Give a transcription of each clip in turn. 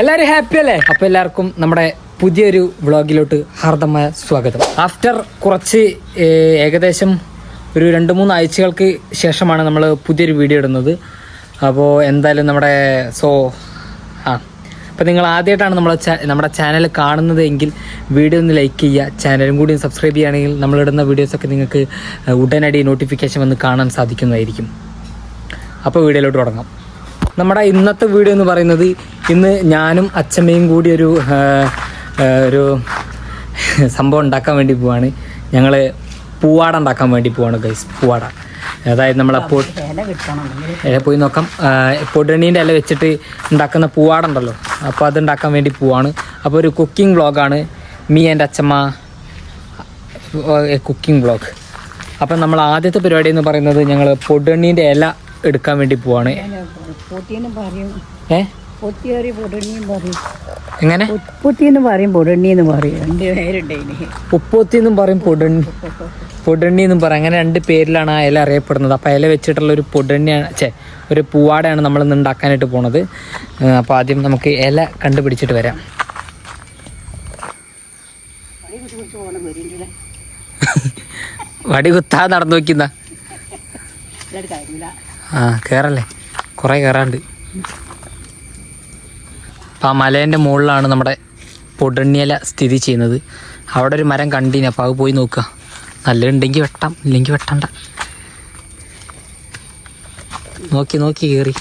എല്ലാവരും ഹാപ്പി അല്ലേ? അപ്പോൾ എല്ലാവർക്കും നമ്മുടെ പുതിയൊരു വ്ളോഗിലോട്ട് ഹാർദമായ സ്വാഗതം. ആഫ്റ്റർ കുറച്ച് ഏകദേശം ഒരു രണ്ട് മൂന്ന് ആഴ്ചകൾക്ക് ശേഷമാണ് നമ്മൾ പുതിയൊരു വീഡിയോ ഇടുന്നത്. അപ്പോൾ എന്തായാലും നമ്മുടെ സോ ആ. അപ്പോൾ നിങ്ങൾ ആദ്യമായിട്ടാണ് നമ്മളെ നമ്മുടെ ചാനൽ കാണുന്നത് എങ്കിൽ വീഡിയോ ഒന്ന് ലൈക്ക് ചെയ്യുക. ചാനലും കൂടി സബ്സ്ക്രൈബ് ചെയ്യുകയാണെങ്കിൽ നമ്മളിടുന്ന വീഡിയോസൊക്കെ നിങ്ങൾക്ക് ഉടനടി നോട്ടിഫിക്കേഷൻ വന്ന് കാണാൻ സാധിക്കുന്നതായിരിക്കും. അപ്പോൾ വീഡിയോയിലോട്ട് തുടങ്ങാം. നമ്മുടെ ഇന്നത്തെ വീഡിയോ എന്ന് പറയുന്നത് ഇന്ന് ഞാനും അച്ഛമ്മയും കൂടി ഒരു ഒരു സംഭവം ഉണ്ടാക്കാൻ വേണ്ടി പോവാണ്. ഞങ്ങൾ പൂവാട ഉണ്ടാക്കാൻ വേണ്ടി പോവാണ് ഗൈസ് പൂവാട. അതായത് നമ്മൾ അപ്പോൾ ഇല പോയി നോക്കാം. പൊടണീന്റെ ഇല വെച്ചിട്ട് ഉണ്ടാക്കുന്ന പൂവാട ഉണ്ടല്ലോ. അപ്പോൾ അത് ഉണ്ടാക്കാൻ വേണ്ടി പോവാണ്. അപ്പോൾ ഒരു കുക്കിംഗ് വ്ളോഗാണ് മീ എന്റെ അച്ഛമ്മ കുക്കിംഗ് വ്ളോഗ് അപ്പം നമ്മൾ ആദ്യത്തെ പരിപാടി എന്ന് പറയുന്നത് ഞങ്ങൾ പൊടണീന്റെ ഇല എടുക്കാൻ വേണ്ടി പോവാണ്. എങ്ങനെ പൊത്തിന്ന് പറയും. പൊടണ്ണി എന്ന് പറയും രണ്ട് പേരുണ്ടേന് ഉപ്പോത്തി എന്നും പറയും പൊടണ്ണി പൊടണ്ണി എന്നും പറയും. അങ്ങനെ രണ്ട് പേരിലാണ് ആ ഇല അറിയപ്പെടുന്നത്. അപ്പോൾ ഇല വെച്ചിട്ടുള്ള ഒരു പൊടണ്ണിയാണ് ചേ ഒരു പൂവാടയാണ് നമ്മൾ ഇന്ന് ഉണ്ടാക്കാനായിട്ട് പോണത്. അപ്പോൾ ആദ്യം നമുക്ക് ഇല കണ്ടുപിടിച്ചിട്ട് വരാം. വടി കുത്താ നടന്നു നോക്കിന്നാ. ആ കയറല്ലേ കുറേ കയറാണ്ട് അപ്പം ആ മലേന്റെ മുകളിലാണ് നമ്മുടെ പൊടണ്ണിയില സ്ഥിതി ചെയ്യുന്നത്. അവിടെ ഒരു മരം കണ്ടീന് അപ്പോൾ അത് പോയി നോക്കുക നല്ലതുണ്ടെങ്കിൽ വെട്ടാം ഇല്ലെങ്കിൽ വെട്ടണ്ട. നോക്കി നോക്കി കയറി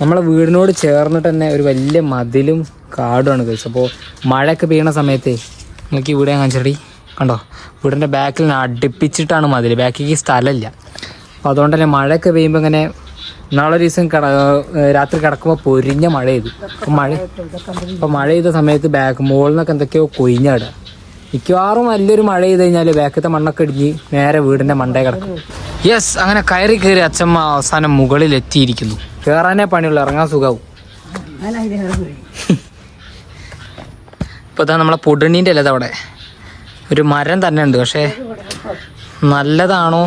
നമ്മളെ വീടിനോട് ചേർന്നിട്ട് തന്നെ ഒരു വലിയ മതിലും കാടുമാണ് കഴിച്ചത് അപ്പോൾ മഴയൊക്കെ പെയ്യണ സമയത്ത് നോക്കി ഇവിടെ കാണിച്ചടി കണ്ടോ? വീടിന്റെ ബാക്കിൽ അടുപ്പിച്ചിട്ടാണ് മതിൽ ബാക്കിലേക്ക് സ്ഥലമില്ല. അപ്പോൾ അതുകൊണ്ട് തന്നെ മഴയൊക്കെ പെയ്യുമ്പോൾ ഇങ്ങനെ നാളെ ഒരു ദിവസം കട രാത്രി കിടക്കുമ്പോൾ പൊരിഞ്ഞ മഴ ചെയ്തു അപ്പോൾ മഴ അപ്പോൾ മഴ ചെയ്ത സമയത്ത് ബാക്ക് മുകളിൽ നിന്നൊക്കെ എന്തൊക്കെയോ കൊയിഞ്ഞാടുക മിക്കവാറും വലിയൊരു മഴ ചെയ്ത് കഴിഞ്ഞാൽ ബാക്കത്തെ മണ്ണൊക്കെ ഇടിഞ്ഞ് നേരെ വീടിന്റെ മണ്ടേ കിടക്കും. യെസ് അങ്ങനെ കയറി കയറി അച്ഛമ്മ അവസാനം മുകളിൽ എത്തിയിരിക്കുന്നു കയറാനേ പണിയുള്ളൂ ഇറങ്ങാൻ സുഖാവും. ഇപ്പോൾ ഇതാ നമ്മളെ പൊടിണീന്റെ അല്ലത് അവിടെ. ഒരു മരം തന്നെ ഉണ്ട് പക്ഷേ നല്ലതാണോ?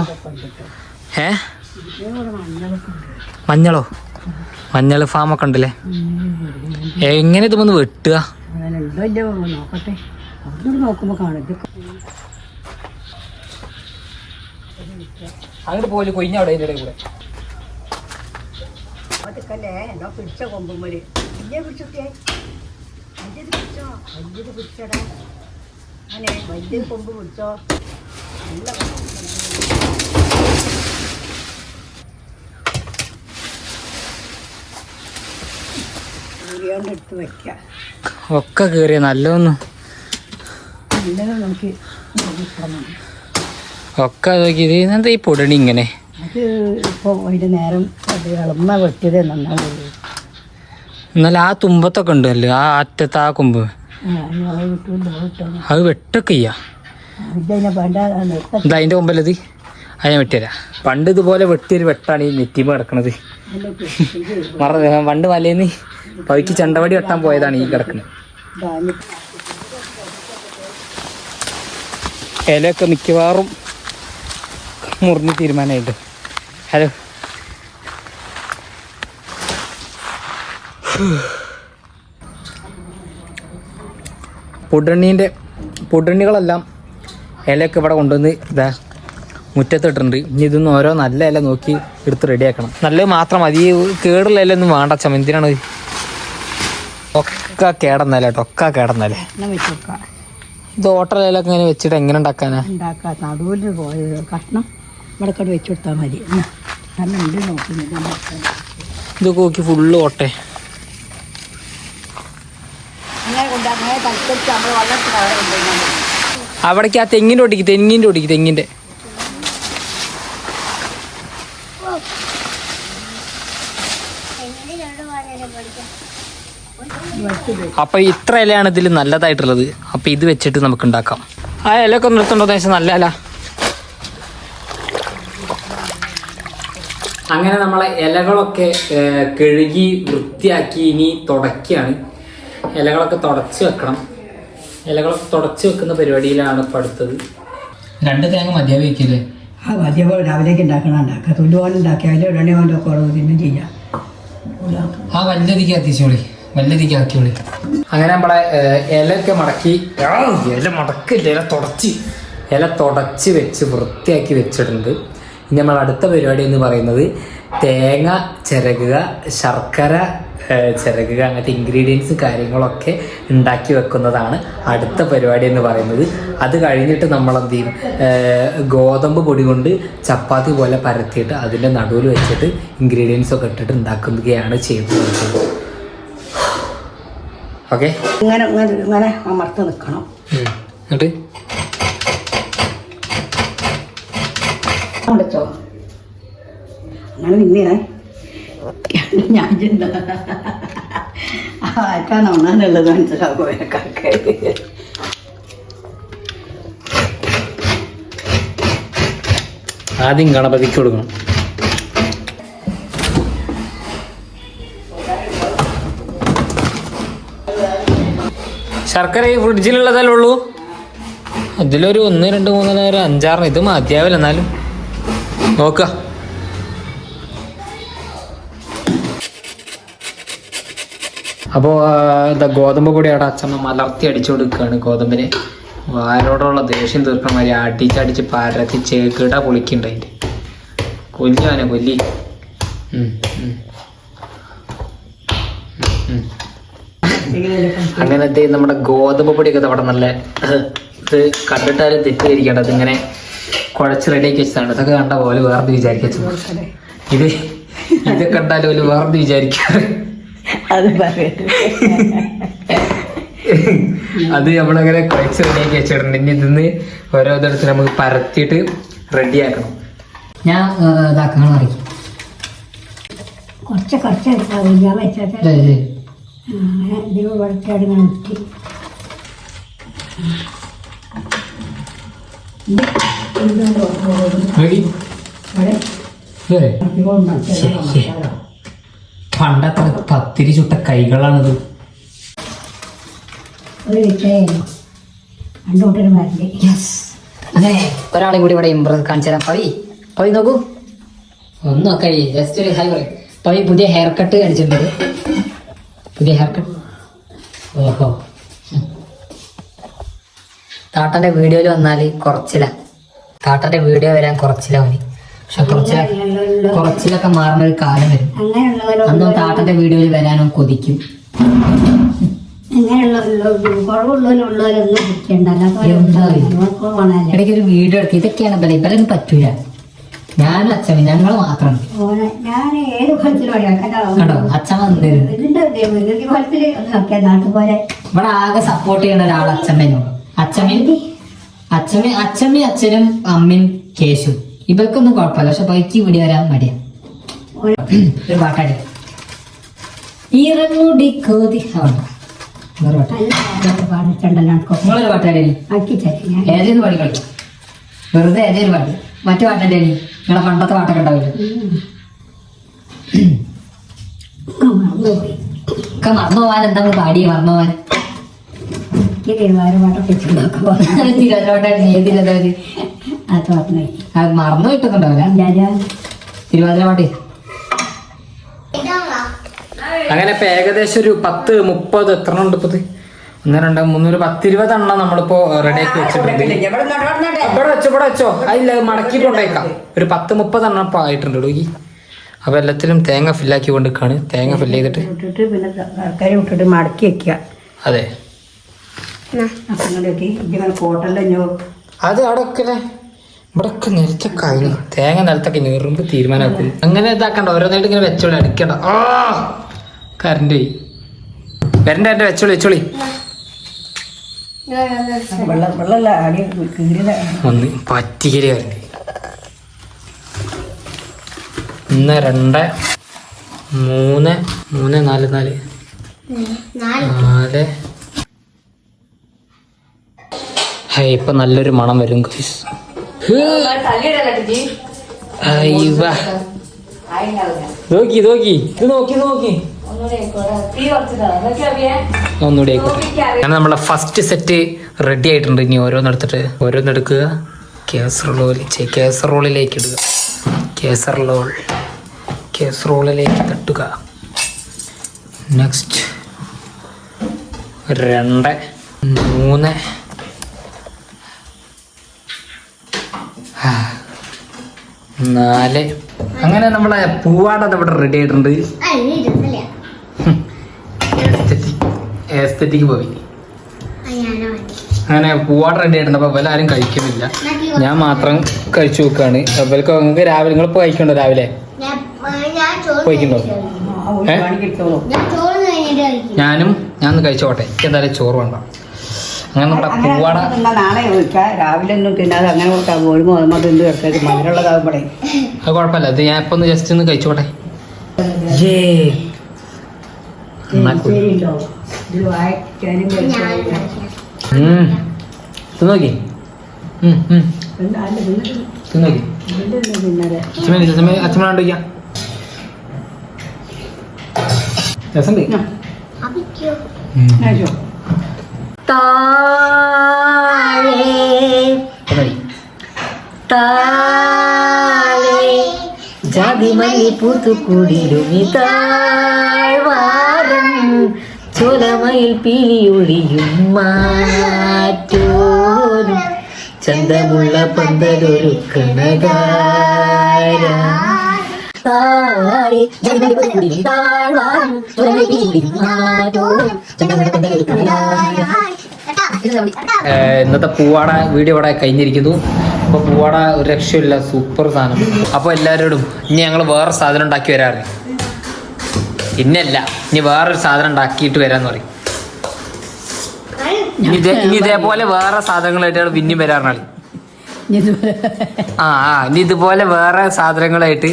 ഏ? മഞ്ഞളോ? മഞ്ഞൾ ഫാമൊക്കെ ഉണ്ടല്ലേ? എങ്ങനെ ഇതുമൊന്ന് വന്ന് വെട്ടുക? അങ്ങോട്ട് പോലെ കൊയിഞ്ഞ അവിടെ അതിന്റെ കൂടെ. അതൊക്കെ എന്തോ പിടിച്ച കൊമ്പുമ്മൽ വലിയ പിടിച്ചോ വലിയത് പിടിച്ചടാ. അങ്ങനെ വലിയ കൊമ്പ് പിടിച്ചോ. നല്ല എടുത്ത് വയ്ക്കാം ഒക്കെ കയറിയ നല്ലതൊന്നും. നല്ലത് നമുക്ക് ഒക്കെ ഇത് എന്താ ഈ പൊടണി ഇങ്ങനെ? അത് ഇപ്പോൾ അതിന്റെ നേരം അത് ഇളമ്മ വെട്ടിയത് നന്നാവുള്ളൂ എന്നാൽ ആ തുമ്പത്തൊക്കെ ഉണ്ടല്ലോ ആ അറ്റത്ത് ആ കൊമ്പ്. അത് വെട്ടൊക്കെ ചെയ്യാം. എന്താ അതിന്റെ കൊമ്പല്ലത് അത് ഞാൻ വെട്ടിത്തരാം പണ്ട് ഇതുപോലെ വെട്ടിയൊരു വെട്ടാണ് ഈ നെറ്റിമ കിടക്കണത്. മറ പണ്ട് നിന്ന് പവിക്ക് ചണ്ടവടി വെട്ടാൻ പോയതാണ് ഈ കിടക്കുന്നത് ഇലയൊക്കെ മിക്കവാറും മുറിഞ്ഞ് തീരുമാനമായിട്ട് ഹലോ. പൊടണ്ണീന്റെ പൊടണ്ണികളെല്ലാം ഇലയൊക്കെ ഇവിടെ കൊണ്ടുവന്ന് ഇതാ മുറ്റത്തിട്ടുണ്ട് ഇനി ഇതൊന്നും ഓരോ നല്ല ഇല നോക്കി എടുത്ത് റെഡിയാക്കണം. നല്ലത് മാത്രം മതി. കേടുള്ള ഇല ഒന്നും വേണ്ട ചമ്മ. എന്തിനാണ്? ഇത്? ഒക്കെ കേടന്നല്ലേ കേട്ടോ. ഒക്കെ കേടന്നല്ലേ ഇത് ഓട്ടല ഇലൊക്കെ ഇങ്ങനെ വെച്ചിട്ട് എങ്ങനെ ഉണ്ടാക്കാനാ? ഉണ്ടാക്കാം. നടുവിൽ കഷ്ണം ഇവിടെ വെച്ച് കൊടുത്താൽ മതി. ഇതൊക്കെ നോക്കി ഫുള്ള് ഓട്ടെ അങ്ങനെ കൊണ്ട് അങ്ങനെ തൽക്കരിച്ച് നമ്മൾ വെള്ളത്തിൽ അവിടെ കൊണ്ടുപോയി അവിടേക്ക് ആ തെങ്ങിന്റെ ഒടിക്ക് തെങ്ങിന്റെ ഒടിക്ക് തെങ്ങിന്റെ അപ്പൊ ഇത്ര ഇലയാണ് ഇതിൽ നല്ലതായിട്ടുള്ളത്. അപ്പൊ ഇത് വെച്ചിട്ട് നമുക്ക് ഉണ്ടാക്കാം. ആ ഇലയൊക്കെ നിർത്തണ്ടോ ദേശം നല്ല ഇല. അങ്ങനെ നമ്മളെ ഇലകളൊക്കെ കഴുകി വൃത്തിയാക്കി ഇനി തുടക്കുകയാണ് ഇലകളൊക്കെ തുടച്ച് വെക്കണം. ഇലകളൊക്കെ തുടച്ച് വെക്കുന്ന പരിപാടിയിലാണ് ഇപ്പം അടുത്തത്. രണ്ട് തേങ്ങ മതിയാവി വയ്ക്കില്ലേ ആ മതിയാവും രാവിലേക്ക് ഉണ്ടാക്കണം ഉണ്ടാക്കുക തുല്ലുപോലെ ഉണ്ടാക്കിയാലും ഉടനെ കൊണ്ട് കുറവ് തന്നെ ചെയ്യാം. ആ വല്ലതിക്ക് കത്തിച്ചോളി. വല്ലതിക്ക് ആക്കിയോളി. അങ്ങനെ നമ്മളെ ഇലയൊക്കെ മടക്കി ഇല മടക്കില്ല. ഇല തുടച്ച്. ഇല തുടച്ച് വെച്ച് വൃത്തിയാക്കി വെച്ചിട്ടുണ്ട്. ഇനി നമ്മൾ അടുത്ത പരിപാടി എന്ന് പറയുന്നത് തേങ്ങ ചിരകുക ശർക്കര ചിരകുക അങ്ങനത്തെ ഇൻഗ്രീഡിയൻസ് കാര്യങ്ങളൊക്കെ ഉണ്ടാക്കി വെക്കുന്നതാണ് അടുത്ത പരിപാടി എന്ന് പറയുന്നത്. അത് കഴിഞ്ഞിട്ട് നമ്മൾ എന്ത് ചെയ്യും ഗോതമ്പ് പൊടി കൊണ്ട് ചപ്പാത്തി പോലെ പരത്തിയിട്ട് അതിന്റെ നടുവിൽ വെച്ചിട്ട് ഇൻഗ്രീഡിയൻസ് ഒക്കെ ഇട്ടിട്ട് ഉണ്ടാക്കുകയാണ് ചെയ്യുന്നത് ഓക്കെ? ഇങ്ങനെ ഇങ്ങനെ അമർത്ത് നിൽക്കണം എന്നിട്ട്? അങ്ങനെ നിന്നേ ഞാൻ ചിന്ത ആർക്കാണ് ഉണ്ണാനുള്ളത് മനസ്സിലാക്കും എനക്കൊക്കെ ആദ്യം ഗണപതിക്ക് കൊടുക്കണം. ശർക്കര ഈ ഫ്രിഡ്ജിലുള്ളതല്ലേ ഉള്ളൂ? ഇതിലൊരു ഒന്ന് രണ്ട് മൂന്ന് നേരം അഞ്ചാറ് ഇത് മതിയാവില്ല എന്നാലും. നോക്കുക അപ്പോൾ എന്താ ഗോതമ്പ് കൂടി അവിടെ അച്ഛമ്മ മലർത്തി അടിച്ചു കൊടുക്കുകയാണ് ഗോതമ്പിന്. ആരോടുള്ള ദേഷ്യം തീർക്കണ മാതിരി അടിച്ചടിച്ച് പരത്തി ചേക്കിട പൊളിക്കുന്നുണ്ട് അതിന്റെ. കൊല്ലുവാനെ കൊല്ലി. അങ്ങനത്തെ നമ്മുടെ ഗോതമ്പ് പൊടിയൊക്കെ അവിടെ നല്ല ഇത് കണ്ടിട്ടാലും തെറ്റിദ്ധരിക്കേണ്ട അതിങ്ങനെ കുഴച്ച് റെഡിയാക്കി വെച്ചതാണ്. ഇതൊക്കെ കണ്ട പോലെ വേറെ വിചാരിക്കും ഇത് ഇത് കണ്ടാലും വേറെ വിചാരിക്കാറ്? അത് അത് നമ്മളങ്ങനെ കുഴച്ച് റെഡിയാക്കി വെച്ചിട്ടുണ്ട്. ഇനി ഇതിന്ന് ഓരോ ദിവസം നമുക്ക് പരത്തിയിട്ട് റെഡിയാക്കണം ഞാൻ ഇതാക്കണം അറിയിക്കും കുറച്ച് കുറച്ച് എടുക്കാം ഞാൻ വെച്ചാൽ ഇതിന് ഇവിടെ. പണ്ടത്തെ പത്തിരി ചുട്ട കൈകളാണിത്. അങ്ങനെ ഒരാളെയും കൂടി ഇവിടെ ഇമ്പ്രസ് കാണിച്ചു തരാം. പവി പവി നോക്കൂ. ഒന്നും ഒക്കെ ജസ്റ്റ് ഒരു ഹൈ പറയും പവി പുതിയ ഹെയർ കട്ട് കാണിച്ചിട്ടുണ്ട്. പുതിയ ഹെയർ കട്ട് ഓഹോ. താട്ടന്റെ വീഡിയോയിൽ വന്നാൽ കുറച്ചില്ല താട്ടന്റെ വീഡിയോ വരാൻ കുറച്ചില്ല മതി പക്ഷെ കുറച്ച് കുറച്ചിലൊക്കെ മാറുന്ന ഒരു കാലം വരും. അന്നും താട്ടന്റെ വീഡിയോയിൽ വരാനും കൊതിക്കും. ഇടയ്ക്ക് ഒരു വീഡിയോ എടുത്ത് ഇതൊക്കെയാണ് ഇവരെ ഇവരൊന്നും പറ്റൂല. ഞാനും അച്ഛൻ ഞങ്ങൾ മാത്രം. കേട്ടോ അച്ഛൻ വന്നിരുന്നു ഇവിടെ ആകെ സപ്പോർട്ട് ചെയ്യുന്ന ഒരാൾ അച്ഛമ്മേനോട് അച്ഛമ്മ അച്ഛമ്മ അച്ഛമ്മയും അച്ഛനും അമ്മയും കേശു ഇവർക്കൊന്നും കുഴപ്പമില്ല പക്ഷെ ബൈക്ക് ഇവിടെ വരാൻ മടിയാ ഒരു പാട്ടാടി ഇറങ്ങുടി കോതി വേറെ പാട്ടാടി പാടി കളിക്കും വെറുതെ ഏതേലും പാടി മറ്റു പാട്ടല്ലേ നിങ്ങളെ പണ്ടത്തെ പാട്ടൊക്കെ ഉണ്ടാവില്ല ഒക്കെ മറന്നു പോവാൻ എന്താ പാടിയേ മറന്നു പോവാൻ തിരുവാതിര പാട്ടൊക്കെ വെച്ചിട്ടുണ്ടാക്കുമ്പോ തിരുവാതിര ഏതിലത് അത് പറഞ്ഞു. അത് മറന്നു കിട്ടുന്നുണ്ടാവില്ല തിരുവാതിര പാട്ട് അങ്ങനെ ഇപ്പൊ ഏകദേശം ഒരു പത്ത് മുപ്പത് എത്ര ഉണ്ട് ഇപ്പത് ഇത്? ഒന്ന് രണ്ട് മൂന്നൂറ് പത്തിരുപത് എണ്ണം നമ്മളിപ്പോ റെഡി ആക്കി വെച്ചിട്ടുണ്ട്. ഇവിടെ വെച്ചോ ഇവിടെ വെച്ചോ. അതില്ല മടക്കി കൊണ്ടേക്കാം. ഒരു പത്ത് മുപ്പത് എണ്ണം ഇപ്പൊ ആയിട്ടുണ്ട് നോക്കി. അപ്പൊ എല്ലാത്തിലും തേങ്ങ ഫില്ലാക്കി കൊണ്ടിരിക്കാണ്. തേങ്ങ ഫില്ല് ചെയ്തിട്ട് പിന്നെ ഇട്ടിട്ട് മടക്കി വെക്കുക. അതെ അപ്പം ഇങ്ങോട്ടേക്ക് ഇതിങ്ങനെ കോട്ടല്ല ഞോ അത് അവിടെ ഒക്കെ ഇവിടെ ഒക്കെ നിലത്തൊക്കെ കഴിഞ്ഞു തേങ്ങ നിലത്തൊക്കെ നിറുമ്പ് തീരുമാനമാക്കും. അങ്ങനെ ഇതാക്കണ്ട. നേരം ഇങ്ങനെ വെച്ചോളി അടിക്കണ്ട. ആ! കറണ്ട് പോയി. വരണ്ട എന്റെ വെച്ചോളി വെച്ചോളി. ഒന്ന് പറ്റിക്കൽ കറണ്ട് ഒന്ന് രണ്ട് മൂന്ന് മൂന്ന് നാല് നാല്. നാല്. ഹേ ഇപ്പൊ നല്ലൊരു മണം വരും. അയ്യവ. നോക്കി നോക്കി. ഇത് നോക്കി നോക്കി. അങ്ങനെ നമ്മളെ ഫസ്റ്റ് സെറ്റ് റെഡി ആയിട്ടുണ്ട്. ഇനി ഓരോന്നെടുത്തിട്ട് ഓരോന്നെടുക്കുക കേസറോളിൽ കേസറോളിലേക്ക് ഇടുക. കേസറോൾ കേസറോളിലേക്ക് തട്ടുക. നെക്സ്റ്റ് രണ്ട് മൂന്ന്. നാല്. അങ്ങനെ നമ്മളെ പൂവാട ഇവിടെ റെഡി ആയിട്ടുണ്ട്. എസ്തറ്റിക് പോയി. അങ്ങനെ പൂവാട റെഡി ആയിട്ടുണ്ട്. അപ്പൊ ഇവല ആരും കഴിക്കുന്നില്ല. ഞാൻ മാത്രം കഴിച്ചു നോക്കാണ്. അവർക്ക് നിങ്ങൾക്ക് രാവിലെ നിങ്ങൾ ഇപ്പോൾ കഴിക്കണ്ടോ രാവിലെ? പോയിക്കണ്ടോ? ഏ? ഞാനും ഞാൻ ഒന്ന് കഴിച്ചോട്ടെ. എന്തായാലും ചോറ് വേണ്ട. അങ്ങനെ പൂവാണ്. നാളെ ചോദിക്കാം രാവിലെ ഒന്നും തിന്നാതെ അങ്ങനെ കൊടുക്കാം ഒരു മുതൽ തിന്ന് കിടക്കരുത് മധുരമുള്ളതാകുമ്പോഴേ അത് കുഴപ്പമില്ല. ഇത് ഞാൻ ഇപ്പൊ ഒന്ന് ജസ്റ്റ് ഒന്ന് കഴിച്ചോട്ടെ. തിന്നോക്കി. തിന്നോക്കി. തിന്നത് അച്ഛമ്മ അച്ഛമ്മ അച്ഛമ്മ കണ്ടിരിക്കാം രസമുണ്ട്. ഉം. കഴിച്ചോ തിന്നോക്കി. ജാതിമല്ലി പൂത്തുകൂടിരുമി താഴ്വാരം ചോലമയിൽ പീലിയൊഴിയും മാറ്റോരും ചന്തമുള്ള പന്തലൊരുക്കണകാര താഴെ ജാതിമല്ലി പൂത്തുകൂടിരുമി താഴ്വാരം ചോലമയിൽ പീലിയൊഴിയും മാറ്റോരും ചന്തമുള്ള പന്തലൊരുക്കണകാര ഏഹ് ഇന്നത്തെ പൂവാട വീഡിയോ ഇവിടെ കഴിഞ്ഞിരിക്കുന്നു. അപ്പോൾ പൂവാട ഒരു രക്ഷയില്ല സൂപ്പർ സാധനം. അപ്പോൾ എല്ലാവരോടും ഇനി ഞങ്ങൾ വേറെ സാധനം ഉണ്ടാക്കി വരാറ്. ഇന്നല്ല ഇനി വേറൊരു സാധനം ഉണ്ടാക്കിയിട്ട് വരാന്ന് പറയും. ഇനി ഇതേ ഇനി ഇതേപോലെ വേറെ സാധനങ്ങളായിട്ടാണ് പിന്നെയും വരാറാണ് ആ ആ ഇനി ഇതുപോലെ വേറെ സാധനങ്ങളായിട്ട്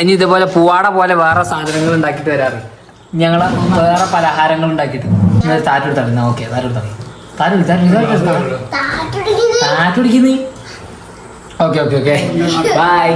ഇനി ഇതുപോലെ പൂവാട പോലെ വേറെ സാധനങ്ങൾ ഉണ്ടാക്കിയിട്ട് വരാറ്. ഞങ്ങൾ വേറെ പലഹാരങ്ങൾ ഉണ്ടാക്കിയിട്ട്. താറ്റെടുത്താണ് ഓക്കെ താറ്റെടുത്താണ് താറ്റെടുത്താണ് താറ്റുടിക്കുന്നേ ഓക്കെ ഓക്കെ ഓക്കെ. ബൈ